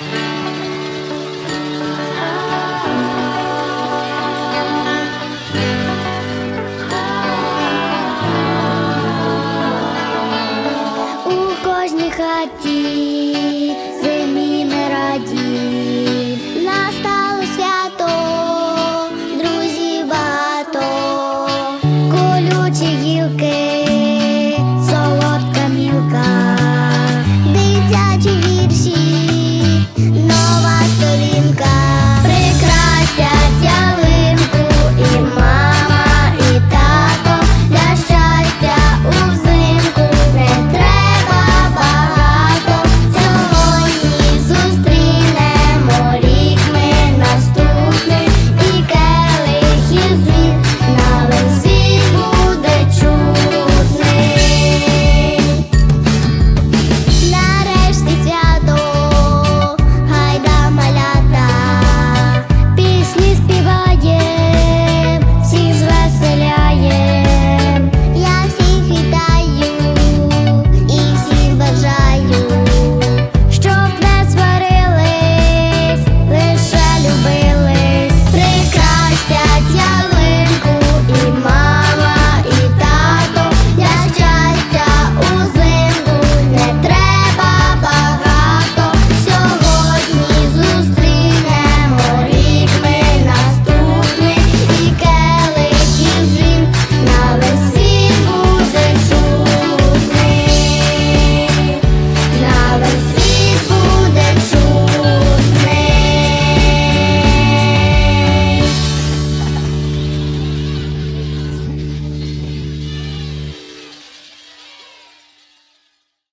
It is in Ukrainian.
У кожній хаті зимі не раді,